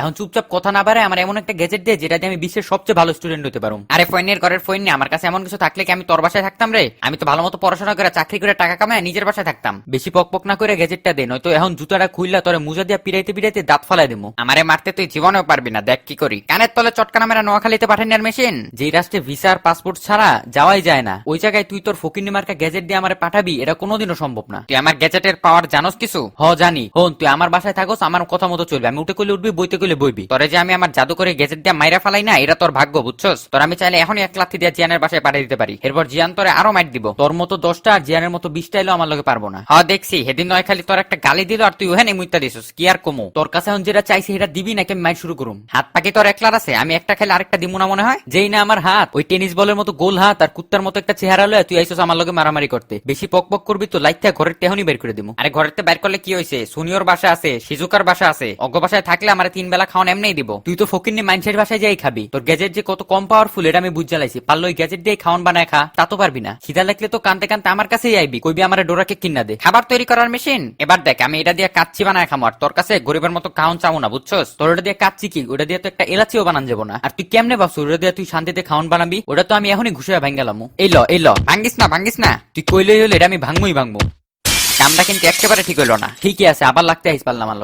এখন চুপচাপ কথা না পারে আমার এমন একটা গ্যাজেট দিয়ে যেটা দিয়ে আমি বিশ্বের সবচেয়ে ভালো স্টুডেন্ট হতে পারব আরে ফোনের ঘরের ফোন নিয়ে, আমার কাছে এমন কিছু থাকলে কি আমি তোর বাসায় থাকতাম রে? আমি তো ভালো মতো পড়াশোনা করে, চাকরি করে, টাকা কামায় নিজের বাসায় থাকতাম। বেশি পক পক না করে গ্যাজেটটা দে, নয়তো এখন জুতাটা খুললা তোরে মুজা দিয়া পিড়াইতে পিড়াইতে দাঁত ফালাই দেবো। আমারে মারতে তুই জীবনেও পারবি না, দেখ কি করি। কানের তলে চটকানা মেরা নোয়াখালীতে পাঠানি আর মেশিন যেই রাষ্ট্রে ভিসা আর পাসপোর্ট ছাড়া যাওয়াই যায় না। ওই জায়গায় তুই তোর ফকিন্নি মার্কা গ্যাজেট দিয়ে আমার পাঠাবি, এটা কোনোদিনও সম্ভব না। তুই আমার গ্যাজেটের পাওয়ার জানোস কিছু? হ, জানি। হন, তুই আমার বাসায় থাকোস, আমার কথা মতো চলবে। আমি উঠে করলে উঠবি, বইতে করলে বইবি। তোরে যে আমি আমার জাদু করে গ্যাজেট দিয়ে মাইরা ফালাই না, এটা তোর ভাগ্য, বুঝছস? তোর আমি চাইলে এখনই এক লাথি দিয়ে জিয়ানের বাসায় পাঠিয়ে দিতে পারি। এরপর জিয়ান তোরে আরও মাইট দিব। তোর মতো দশটা আর জিয়ানের মতো বিশটা এলো আমার লগে পারব না। হ্যাঁ দেখছি। সেদিন নয় খালি তোর একটা গালি দিল আর তুই ওখানে মুইতা দিছিস। কি আর কমো? তোর কাছে এখন যেটা চাইছি সেটা দিবি নাকি আমি মাইট শুরু করুম? হাত পাকি তোর একলার আছে। আমি একটা খেলে আরেকটা দিমু না মনে হয়? যেই না আমার হাত। ওই টেনিস বলের মতো গোল হাত আর কুত্তার মতো একটা চেহারা লয় তুই আইসস আমার লগে মারামারি করতে। বেশি পক পক করবি তো লাইট ঘরের টেহনি বের করে দিমু। আরে ঘরের বের করলে কি হয়েছে সুনিয়র বাসা আছে, সিজুকার বাসা আছে। অজ্ঞ বাসায় থাকলে আমার তিন বেলা খাওয়ান এমনি দিব। তুই তো ফকিরনি মাইন্ডসেট বাসায় যাই খাবি। তোর গ্যাজেট যে কত কম পাওয়ারফুল এটা আমি বুঝ জ্বালাইছি পারল ওই গ্যাজেট দিয়ে খাওয়ান বানায় খা, তা তো পারবি না। খিদা লাগলে তো কানতে কানতে আমার কাছেই আইবি, কইবি আমার ডোরাকে কিনা দে। খাবার তৈরি করার মেশিন এবার দেখ, আমি এটা দিয়ে কাচ্চি বানায় খামো, আর তোর কাছে গরিবের মতো খাওয়ান চাও না, বুঝছস? তোর ওটা দিয়ে কাচ্চি কি? ওটা দিয়ে তো একটা এলাচিও বানান যাব না। আর তুই কেমনে ভাবছ ওটা দিয়ে তুই শান্তিতে খাওয়ান বানাবি? ওটা তো আমি এখনই ঘুষে ভাঙ্গালাম এই ল এই ল, ভাঙ্গিস না ভাঙ্গিস না। তুই কইলেই হলে এটা আমি ভাঙবই ভাঙবো। কামটা কিন্তু একেবারে ঠিক হইল না। ঠিকই আছে, আবার লাগতে আইস পারলাম আমার।